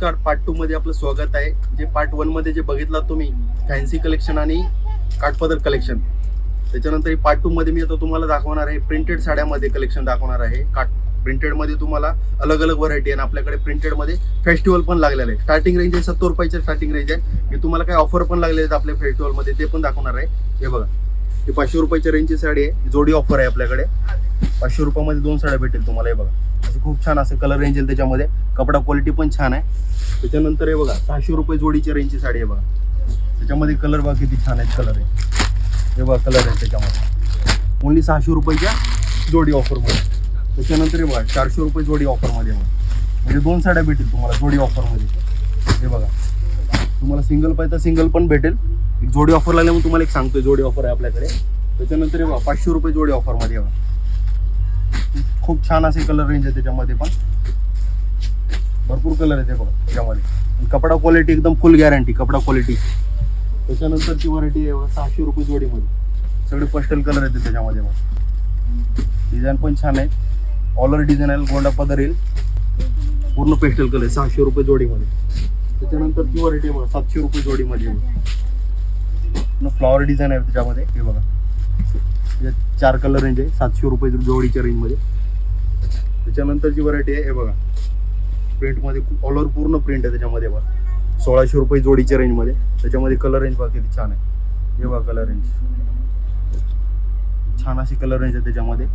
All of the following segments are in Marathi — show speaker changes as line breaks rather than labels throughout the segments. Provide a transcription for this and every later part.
नमस्कार. पार्ट टू मध्ये आपलं स्वागत आहे. जे पार्ट वनमध्ये जे बघितला तुम्ही फॅन्सी कलेक्शन आणि काठपदर कलेक्शन त्याच्यानंतर पार्ट टू मध्ये मी आता तुम्हाला दाखवणार आहे प्रिंटेड साड्यामध्ये कलेक्शन दाखवणार आहे. काट प्रिंटेडमध्ये तुम्हाला अलग अलग व्हरायटी आहे आणि आपल्याकडे प्रिंटेडमध्ये फेस्टिवल पण लागलेलं आहे. स्टार्टिंग रेंज आहे सत्तर रुपयाचे स्टार्टिंग रेंज आहे. मी तुम्हाला काही ऑफर पण लागलेले आहेत आपल्या फेस्टिवलमध्ये ते पण दाखवणार आहे. हे बघा. ही पाचशे रुपयाच्या रेंजची साडी आहे. जोडी ऑफर आहे आपल्याकडे. पाचशे रुपयामध्ये दोन साड्या भेटेल तुम्हाला हे बघा. असे खूप छान असं कलर रेंज आहे त्याच्यामध्ये. कपडा क्वालिटी पण छान आहे. त्याच्यानंतर हे बघा सहाशे रुपये जोडीची रेंजची साडी आहे बघा. त्याच्यामध्ये कलर बघा किती छान आहेत कलर आहे. हे बघा कलर आहे त्याच्यामध्ये. ओन्ली सहाशे रुपयेच्या जोडी ऑफरमध्ये त्याच्यानंतर हे बघा चारशे रुपये जोडी ऑफरमध्ये बघा. म्हणजे दोन साड्या भेटेल तुम्हाला जोडी ऑफरमध्ये हे बघा. तुम्हाला सिंगल पाहिजे तर सिंगल पण भेटेल. एक जोडी ऑफर लागल्यामुळे तुम्हाला एक सांगतोय जोडी ऑफर आहे आपल्याकडे. त्याच्यानंतर हे बघा पाचशे रुपये जोडी ऑफरमध्ये बघा. खूप छान असे कलर रेंज आहे त्याच्यामध्ये पण. भरपूर कलर आहे ते बघा त्याच्यामध्ये. आणि कपडा क्वालिटी एकदम फुल गॅरंटी कपडा क्वालिटी त्याच्यानंतरची व्हरायटी आहे बघा, सहाशे रुपये जोडीमध्ये. सगळे पस्टल कलर येते त्याच्यामध्ये मग डिझाईन पण छान आहे. ऑलर डिझाईन आहे गोंडा पदर येईल पूर्ण पेस्टल कलर आहे सहाशे रुपये जोडीमध्ये. त्याच्यानंतरची व्हरायटी बघा सातशे रुपये जोडीमध्ये बघा. फ्लॉवर डिझाईन आहे त्याच्यामध्ये हे बघा. चार कलर रेंज आहे सातशे रुपये जोडीच्या रेंजमध्ये त्याच्यानंतरची व्हरायटी आहे हे बघा. प्रिंटमध्ये ऑल ओव्हर पूर्ण प्रिंट आहे त्याच्यामध्ये बघा. सोळाशे रुपये जोडीच्या रेंजमध्ये त्याच्यामध्ये कलर रेंज बघा किती छान आहे. हे बघा कलर रेंज छान अशी कलर रेंज आहे त्याच्यामध्ये.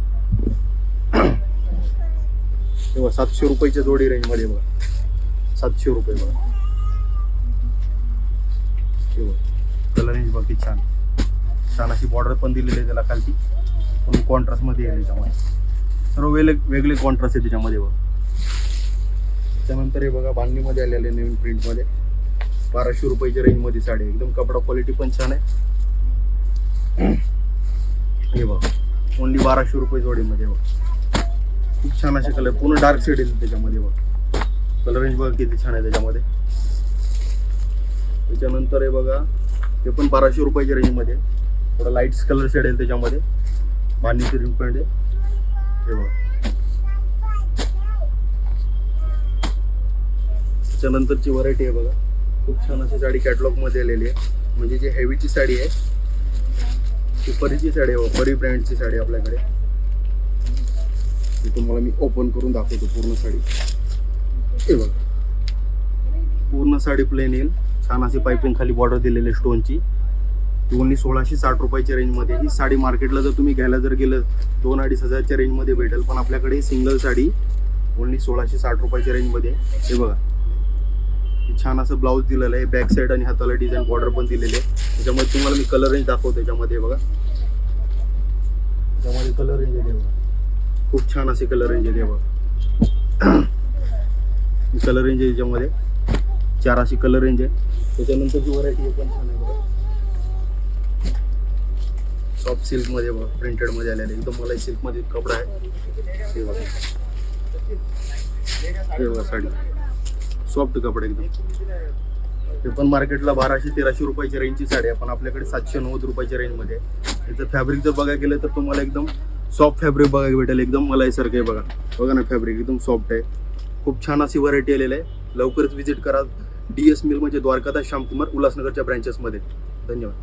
हे बघा सातशे रुपयाच्या जोडी रेंजमध्ये बघा. सातशे रुपये बघा. बघा कलर रेंज बघा किती छान छान अशी बॉर्डर पण दिलेली आहे त्याला खालती. पण कॉन्ट्रास्टमध्ये आहे त्याच्यामध्ये. सर्व वेगळे वेगळे कॉन्ट्रास्ट आहे त्याच्यामध्ये बघ. त्याच्यानंतर हे बघा बांधणीमध्ये आलेले नवीन प्रिंटमध्ये बाराशे रुपयाच्या रेंजमध्ये साडी आहे. एकदम कपडा क्वालिटी पण छान आहे. हे बघा ओनली बाराशे रुपये जोडीमध्ये बघ. खूप छान असे कलर पूर्ण डार्क शेड येईल त्याच्यामध्ये बघ. कलर रेंज बघा किती छान आहे त्याच्यामध्ये. त्याच्यानंतर हे बघा ते पण बाराशे रुपयाच्या रेंजमध्ये थोडं लाईट्स कलर शेड येईल त्याच्यामध्ये. बांधणीचे रिंग पॉईंट आहे हे बघा त्याच्यानंतरची व्हरायटी आहे बघा. खूप छान अशी साडी कॅटलॉगमध्ये आलेली आहे. म्हणजे जी हेवीची साडी आहे ती परीची साडी आहे बघा, परी ब्रँडची साडी आपल्याकडे. ती तुम्हाला मी ओपन करून दाखवतो पूर्ण साडी. हे बघा. पूर्ण साडी प्लेन येईल. छान अशी पायपिंग खाली बॉर्डर दिलेली आहे स्टोनची ती सोळाशे साठ रुपयाच्या रेंजमध्ये ही साडी मार्केटला जर तुम्ही घ्यायला जर गेलं दोन अडीच हजारच्या रेंजमध्ये भेटेल. पण आपल्याकडे सिंगल साडी ओन्ली सोळाशे साठ रुपयाच्या रेंजमध्ये हे बघा. छान असं ब्लाऊज दिलेलं आहे. बॅक साईड आणि हाताला डिझाईन बॉर्डर पण दिलेली आहे. त्याच्यामध्ये तुम्हाला मी कलर रेंज दाखवतो त्याच्यामध्ये बघा. त्याच्यामध्ये कलर रेंज आहे बघा. खूप छान असे कलर रेंज आहे बघा. कलर रेंज आहे याच्यामध्ये. चार अशी कलर रेंज आहे. त्याच्यानंतरची व्हरायटी पण छान आहे बघा. सॉफ्ट सिल्कमध्ये बघा प्रिंटेडमध्ये आलेले एकदम मला सिल्कमध्ये कपडा आहे. हे बघा. हे बघा साडी. सॉफ्ट कपडे एकदम. हे पण मार्केटला बाराशे तेराशे रुपयाच्या रेंजची साडी आहे. पण आपल्याकडे सातशे नव्वद रुपयाच्या रेंजमध्ये त्याचं फॅब्रिक जर बघायला गेलं तर तुम्हाला एकदम सॉफ्ट फॅब्रिक बघायला भेटेल. एकदम मलाईसारखं आहे बघा. बघा ना फॅब्रिक एकदम सॉफ्ट आहे. खूप छान अशी व्हरायटी आलेली आहे. लवकरच व्हिजिट करा. डी एस मिल म्हणजे द्वारकादास श्यामकुमार उल्हासनगरच्या ब्रँचेसमध्ये धन्यवाद.